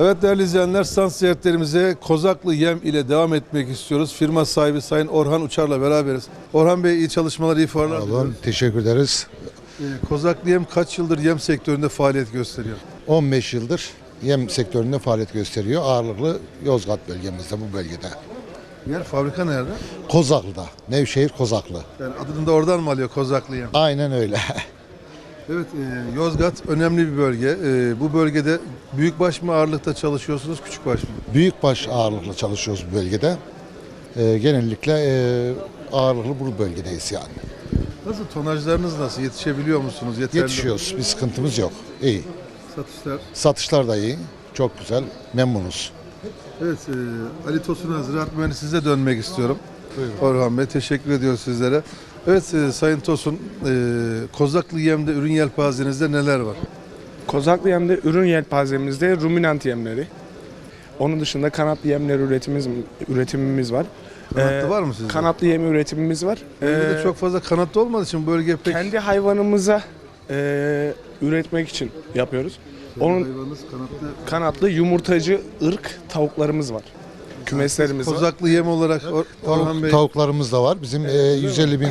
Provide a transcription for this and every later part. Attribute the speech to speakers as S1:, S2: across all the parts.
S1: Evet değerli izleyenler, stand ziyaretlerimize Kozaklı Yem ile devam etmek istiyoruz. Firma sahibi Sayın Orhan Uçar'la beraberiz. Orhan Bey iyi çalışmalar, iyi fuarlar diliyoruz.
S2: olun, teşekkür ederiz.
S1: Ee, Kozaklı Yem kaç yıldır yem sektöründe faaliyet gösteriyor?
S2: 15 yıldır yem sektöründe faaliyet gösteriyor. Ağırlıklı Yozgat bölgemizde, bu bölgede.
S1: Yer fabrika nerede?
S2: Kozaklı'da, Nevşehir Kozaklı.
S1: Yani adını da oradan mı alıyor Kozaklı Yem?
S2: Aynen öyle.
S1: Evet, e, Yozgat önemli bir bölge. E, bu bölgede büyükbaş mı ağırlıkta çalışıyorsunuz, küçükbaş mı?
S2: Büyükbaş ağırlıklı çalışıyoruz bu bölgede. Ee, genellikle e, ağırlıklı bu bölgedeyiz yani.
S1: Nasıl tonajlarınız nasıl? Yetişebiliyor musunuz? Yeterli?
S2: Yetişiyoruz, bir sıkıntımız yok. İyi.
S1: Satışlar.
S2: Satışlar da iyi, çok güzel, memnunuz.
S1: Evet, e, Ali Tosun'a ziraat mühendisinize dönmek istiyorum. Orhan Bey, teşekkür ediyoruz sizlere. Evet, e, Sayın Tosun, e, Kozaklı Yem'de ürün yelpazenizde neler var?
S3: Kozaklı yemde ürün yelpazemizde ruminant yemleri. Onun dışında kanatlı yemler üretimimiz, üretimimiz var.
S1: Kanatlı
S3: Ee,
S1: var mı sizde?
S3: Kanatlı yem üretimimiz var.
S1: Bölgede
S3: Ee,
S1: çok fazla kanatlı olmadığı için bölge pek...
S3: kendi hayvanımıza e, üretmek için yapıyoruz. Onun
S1: Hayvanınız kanatlı.
S3: kanatlı yumurtacı ırk tavuklarımız var. Kümeslerimiz var.
S1: Kozaklı Yem olarak Or- Orhan
S2: Tavuk,
S1: Bey...
S2: tavuklarımız da var. Bizim e, 150 bin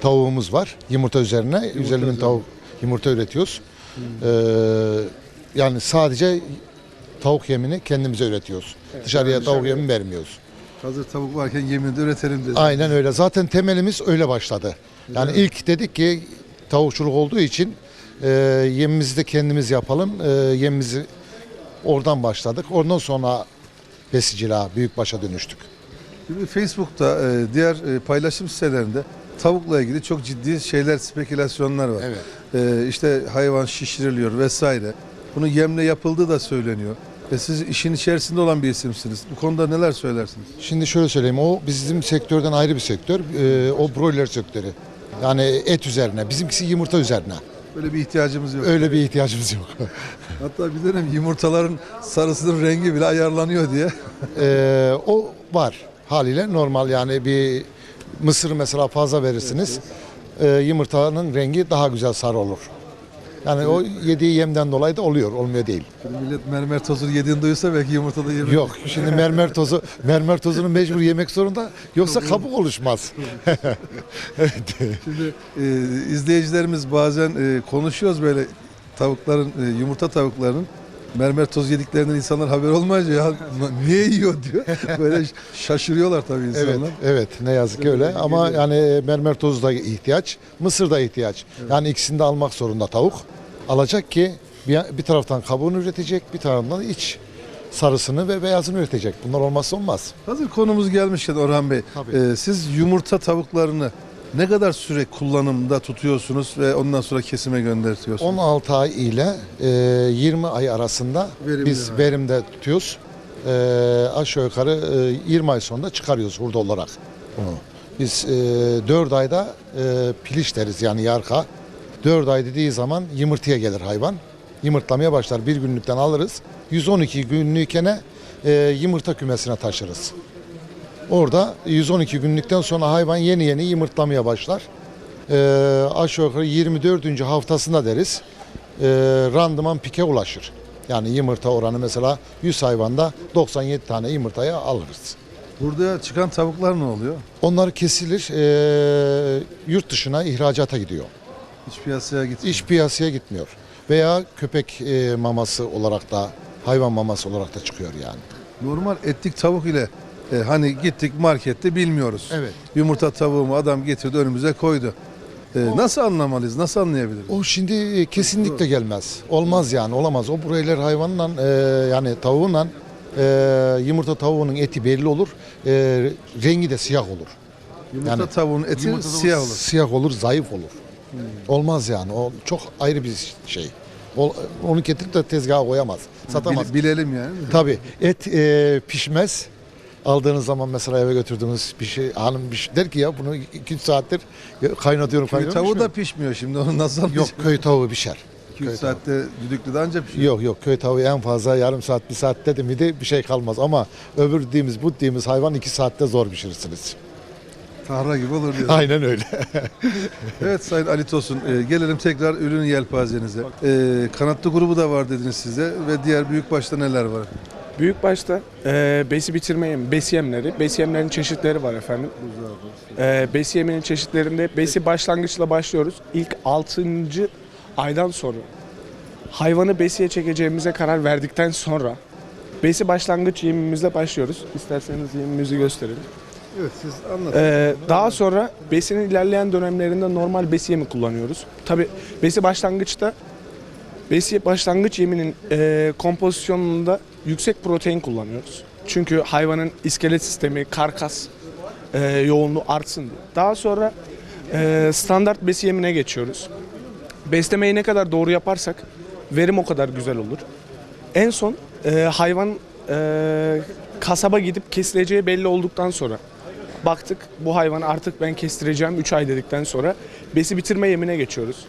S2: tavuğumuz var. Yumurta üzerine 150 bin tavuk yumurta üretiyoruz. Ee, yani sadece tavuk yemini kendimize üretiyoruz. Dışarıya tavuk yemi vermiyoruz.
S1: Hazır tavuk varken yemini de üretelim dedi.
S2: Aynen öyle. Zaten temelimiz öyle başladı. Yani ilk dedik ki tavukçuluk olduğu için e, yemimizi de kendimiz yapalım. E, yemimizi oradan başladık. Ondan sonra besiciliğe, büyükbaşa dönüştük.
S1: Şimdi Facebook'ta e, diğer e, paylaşım sitelerinde tavukla ilgili çok ciddi şeyler, spekülasyonlar var.
S2: Evet.
S1: E, işte hayvan şişiriliyor vesaire. Bunun yemle yapıldığı da söyleniyor. Ve siz işin içerisinde olan bir isimsiniz. Bu konuda neler söylersiniz?
S2: Şimdi şöyle söyleyeyim. O bizim sektörden ayrı bir sektör. E, o broiler sektörü. Yani et üzerine. Bizimkisi yumurta üzerine.
S1: Böyle bir ihtiyacımız yok.
S2: Öyle bir ihtiyacımız yok.
S1: Hatta bir dönem yumurtaların sarısının rengi bile ayarlanıyor diye.
S2: E, o var. Haliyle normal yani bir mısır mesela fazla verirsiniz. E, yumurtanın rengi daha güzel sarı olur. Yani o yediği yemden dolayı da oluyor, olmuyor değil.
S1: Şimdi millet mermer tozunu yediğini duysa belki yumurtada yemek.
S2: Yok, şimdi mermer tozu, mermer tozunu mecbur yemek zorunda. Yoksa kabuk oluşmaz.
S1: Şimdi e, izleyicilerimiz bazen e, konuşuyoruz böyle tavukların, e, yumurta tavuklarının mermer tozu yediklerinden insanlar haber olmayınca ya niye yiyor diyor. Böyle şaşırıyorlar tabii insanlar.
S2: Evet, evet ne yazık ki öyle. Ama yani mermer tozu da ihtiyaç, mısır da ihtiyaç. Yani ikisini de almak zorunda tavuk. Alacak ki bir, bir taraftan kabuğunu üretecek, bir taraftan iç sarısını ve beyazını üretecek. Bunlar olmazsa olmaz.
S1: Hazır konumuz gelmişken Orhan Bey,
S2: Tabii.
S1: e, siz yumurta tavuklarını ne kadar süre kullanımda tutuyorsunuz ve ondan sonra kesime gönderiyorsunuz?
S2: 16 ay ile e, 20 ay arasında
S1: Verimli
S2: biz
S1: hali.
S2: verimde tutuyoruz. E, aşağı yukarı e, 20 ay sonunda çıkarıyoruz hurda olarak bunu. Biz e, 4 ayda e, piliç deriz yani yarka. 4 ay dediği zaman yumurtaya gelir hayvan. Yumurtlamaya başlar. Bir günlükten alırız. 112 günlüğüne e, yumurta kümesine taşırız. Orada 112 günlükten sonra hayvan yeni yeni yumurtlamaya başlar. Ee, aşağı yukarı 24. haftasında deriz e, randıman pike ulaşır. Yani yumurta oranı mesela 100 hayvanda 97 tane yumurtaya alırız.
S1: Burada çıkan tavuklar ne oluyor?
S2: Onlar kesilir e, yurt dışına ihracata gidiyor.
S1: Hiç piyasaya gitmiyor.
S2: İç piyasaya gitmiyor. Veya köpek e, maması olarak da hayvan maması olarak da çıkıyor yani.
S1: Normal etlik tavuk ile e, hani gittik markette bilmiyoruz.
S2: Evet.
S1: Yumurta tavuğumu adam getirdi önümüze koydu. E, nasıl anlamalıyız? Nasıl anlayabiliriz?
S2: O şimdi e, kesinlikle gelmez. Olmaz yani olamaz. O buraylar hayvanla e, yani tavuğunla e, yumurta tavuğunun eti belli olur. E, rengi de siyah olur.
S1: Yumurta
S2: yani
S1: tavuğun eti
S2: Yumurta tavuğu
S1: siyah olur.
S2: Siyah olur, zayıf olur. Olmaz yani. O çok ayrı bir şey. O, onu getirip de tezgaha koyamaz. Satamaz.
S1: Bil- bilelim yani.
S2: Tabii et e, pişmez. Aldığınız zaman mesela eve götürdüğünüz bir şey hanım bir şey der ki ya bunu 2 saattir kaynatıyorum
S1: Köy
S2: kaynatıyorum.
S1: tavuğu da
S2: pişmiyor.
S1: şimdi onu nasıl
S2: yok köy tavuğu pişer.
S1: 2 saatte düdüklü de anca pişiyor.
S2: Yok yok köy tavuğu en fazla yarım saat bir saat dedi miydi bir şey kalmaz ama öbür dediğimiz bu dediğimiz hayvan iki saatte zor pişirirsiniz.
S1: Tahra gibi olur diyorsun.
S2: Aynen öyle.
S1: evet Sayın Ali Tosun e, gelelim tekrar ürün yelpazenize. E, kanatlı grubu da var dediniz size ve diğer büyük başta neler var?
S3: Büyük başta e, besi bitirme yemi, besi yemleri. Besi yemlerin çeşitleri var efendim. E, besi yeminin çeşitlerinde besi başlangıçla başlıyoruz. İlk 6. aydan sonra hayvanı besiye çekeceğimize karar verdikten sonra besi başlangıç yemimizle başlıyoruz. İsterseniz yemimizi gösterelim.
S1: Evet siz anlatın.
S3: Ee, daha sonra besinin ilerleyen dönemlerinde normal besi yemi kullanıyoruz. Tabi besi başlangıçta besi başlangıç yeminin e, kompozisyonunda yüksek protein kullanıyoruz. Çünkü hayvanın iskelet sistemi, karkas e, yoğunluğu artsın diye. Daha sonra e, standart besi yemine geçiyoruz. Beslemeyi ne kadar doğru yaparsak verim o kadar güzel olur. En son e, hayvan e, kasaba gidip kesileceği belli olduktan sonra baktık bu hayvanı artık ben kestireceğim 3 ay dedikten sonra besi bitirme yemine geçiyoruz.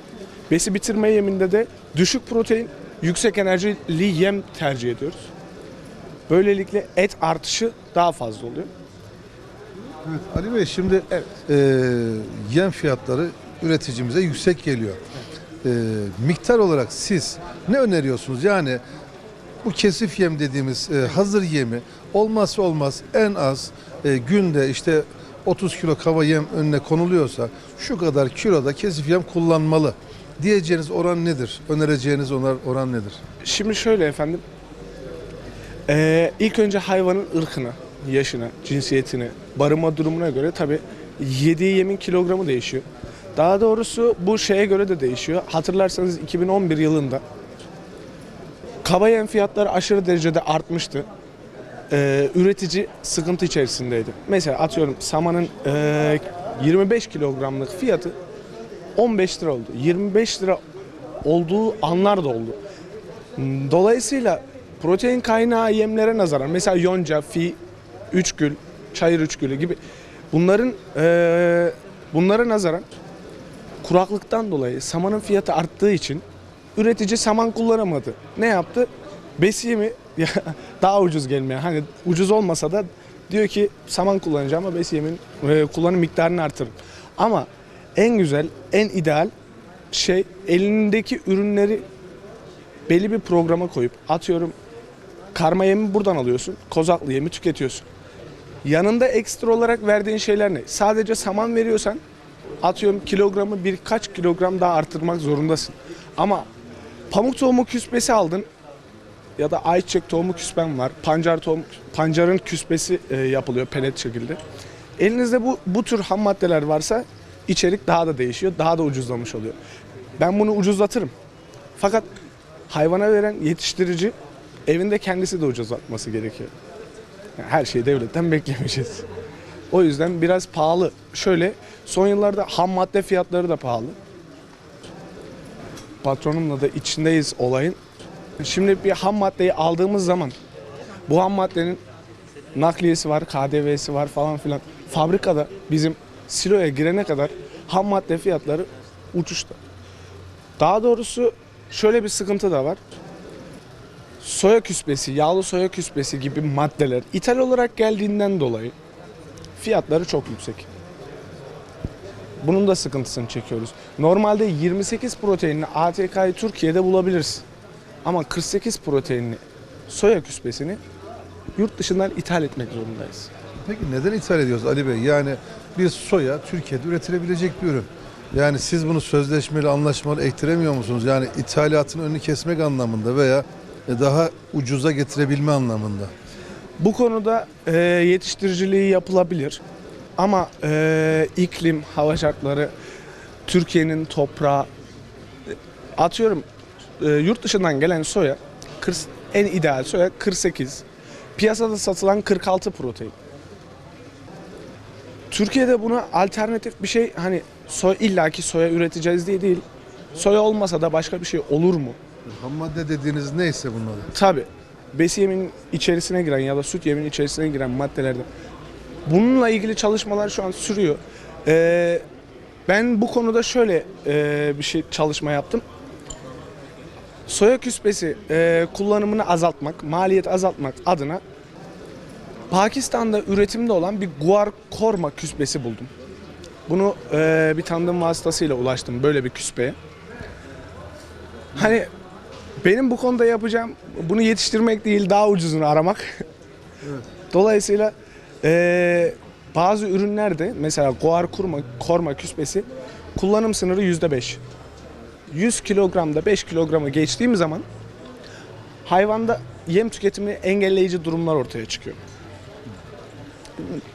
S3: Besi bitirme yeminde de düşük protein, yüksek enerjili yem tercih ediyoruz. Böylelikle et artışı daha fazla oluyor.
S1: Evet, Ali Bey şimdi
S3: Evet.
S1: e, yem fiyatları üreticimize yüksek geliyor. E, miktar olarak siz ne öneriyorsunuz? Yani bu kesif yem dediğimiz e, hazır yemi olmazsa olmaz en az e, günde işte 30 kilo kava yem önüne konuluyorsa şu kadar kiloda kesif yem kullanmalı diyeceğiniz oran nedir? Önereceğiniz oran, oran nedir?
S3: Şimdi şöyle efendim. Ee, ilk önce hayvanın ırkına, yaşına, cinsiyetine, barınma durumuna göre tabi yediği yemin kilogramı değişiyor. Daha doğrusu bu şeye göre de değişiyor. Hatırlarsanız 2011 yılında kaba yem fiyatları aşırı derecede artmıştı. Ee, üretici sıkıntı içerisindeydi. Mesela atıyorum samanın ee, 25 kilogramlık fiyatı 15 lira oldu. 25 lira olduğu anlar da oldu. Dolayısıyla protein kaynağı yemlere nazaran mesela yonca, fi, üçgül, çayır üçgülü gibi bunların eee bunlara nazaran kuraklıktan dolayı samanın fiyatı arttığı için üretici saman kullanamadı. Ne yaptı? Besiyemi daha ucuz gelmeye. Hani ucuz olmasa da diyor ki saman kullanacağım ama besiyemin eee, kullanım miktarını artırın. Ama en güzel, en ideal şey elindeki ürünleri belli bir programa koyup atıyorum karma yemi buradan alıyorsun. Kozaklı yemi tüketiyorsun. Yanında ekstra olarak verdiğin şeyler ne? Sadece saman veriyorsan atıyorum kilogramı birkaç kilogram daha artırmak zorundasın. Ama pamuk tohumu küspesi aldın ya da ayçiçek tohumu küspen var. Pancar tohum, pancarın küspesi e, yapılıyor pelet şekilde. Elinizde bu bu tür ham maddeler varsa içerik daha da değişiyor. Daha da ucuzlamış oluyor. Ben bunu ucuzlatırım. Fakat hayvana veren yetiştirici evinde kendisi de ucuzlatması gerekiyor. Yani her şeyi devletten beklemişiz. O yüzden biraz pahalı. Şöyle son yıllarda ham madde fiyatları da pahalı. Patronumla da içindeyiz olayın. Şimdi bir ham maddeyi aldığımız zaman bu ham maddenin nakliyesi var, KDV'si var falan filan. Fabrikada bizim siloya girene kadar ham madde fiyatları uçuşta. Daha doğrusu şöyle bir sıkıntı da var. Soya küspesi, yağlı soya küspesi gibi maddeler ithal olarak geldiğinden dolayı fiyatları çok yüksek. Bunun da sıkıntısını çekiyoruz. Normalde 28 proteinli ATK'yı Türkiye'de bulabiliriz. Ama 48 proteinli soya küspesini yurt dışından ithal etmek zorundayız.
S1: Peki neden ithal ediyoruz Ali Bey? Yani bir soya Türkiye'de üretilebilecek bir ürün. Yani siz bunu sözleşmeli, anlaşmalı ektiremiyor musunuz? Yani ithalatın önünü kesmek anlamında veya daha ucuza getirebilme anlamında.
S3: Bu konuda e, yetiştiriciliği yapılabilir. Ama e, iklim, hava şartları, Türkiye'nin toprağı, e, atıyorum e, yurt dışından gelen soya, 40 en ideal soya 48. Piyasada satılan 46 protein. Türkiye'de buna alternatif bir şey hani soy illaki soya üreteceğiz diye değil. Soya olmasa da başka bir şey olur mu?
S1: Ham madde dediğiniz neyse bunlar.
S3: Tabi. Besi yemin içerisine giren ya da süt yemin içerisine giren maddelerde. Bununla ilgili çalışmalar şu an sürüyor. Ee, ben bu konuda şöyle e, bir şey çalışma yaptım. Soya küspesi e, kullanımını azaltmak, maliyet azaltmak adına Pakistan'da üretimde olan bir guar korma küspesi buldum. Bunu e, bir tanıdığım vasıtasıyla ulaştım böyle bir küspeye. Hani benim bu konuda yapacağım bunu yetiştirmek değil daha ucuzunu aramak. Dolayısıyla e, bazı ürünlerde mesela goar kurma, korma küspesi kullanım sınırı yüzde beş. 100 kilogramda 5 kilogramı geçtiğim zaman hayvanda yem tüketimini engelleyici durumlar ortaya çıkıyor.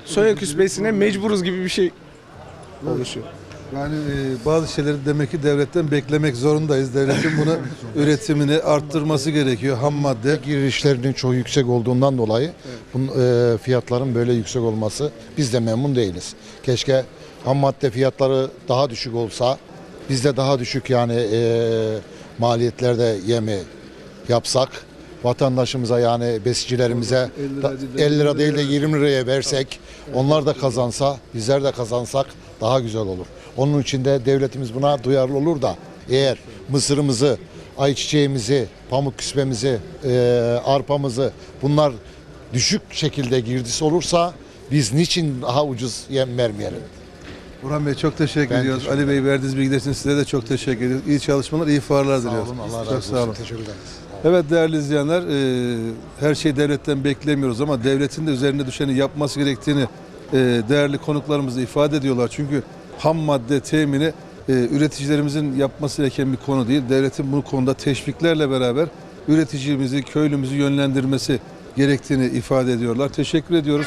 S3: Soya küspesine mecburuz gibi bir şey oluşuyor.
S1: Yani e, bazı şeyleri demek ki devletten beklemek zorundayız. Devletin bunu üretimini arttırması gerekiyor. Ham madde.
S2: girişlerinin çok yüksek olduğundan dolayı bunun, e, fiyatların böyle yüksek olması biz de memnun değiliz. Keşke ham madde fiyatları daha düşük olsa biz de daha düşük yani e, maliyetlerde yemi yapsak vatandaşımıza yani besicilerimize
S1: 50 lira değil de
S2: 50 lira değil de
S1: 20
S2: 20 liraya versek onlar da kazansa bizler de kazansak daha güzel olur. Onun için de devletimiz buna duyarlı olur da eğer mısırımızı, ayçiçeğimizi, pamuk küspemizi, e, arpamızı bunlar düşük şekilde girdisi olursa biz niçin daha ucuz yem vermeyelim?
S1: Burhan Bey çok teşekkür
S2: Ben
S1: ediyoruz.
S2: teşekkür
S1: Ali Bey verdiğiniz bilgiler için size de çok teşekkür ediyoruz. İyi çalışmalar, iyi fuarlar diliyoruz.
S2: Allah
S1: çok
S2: razı
S1: sağ olun.
S2: olsun. Teşekkür ederiz.
S1: Evet değerli izleyenler, e, her şeyi devletten beklemiyoruz ama devletin de üzerine düşeni yapması gerektiğini e, değerli konuklarımız da ifade ediyorlar. Çünkü ham madde temini e, üreticilerimizin yapması gereken bir konu değil. Devletin bu konuda teşviklerle beraber üreticimizi, köylümüzü yönlendirmesi gerektiğini ifade ediyorlar. Teşekkür ediyoruz.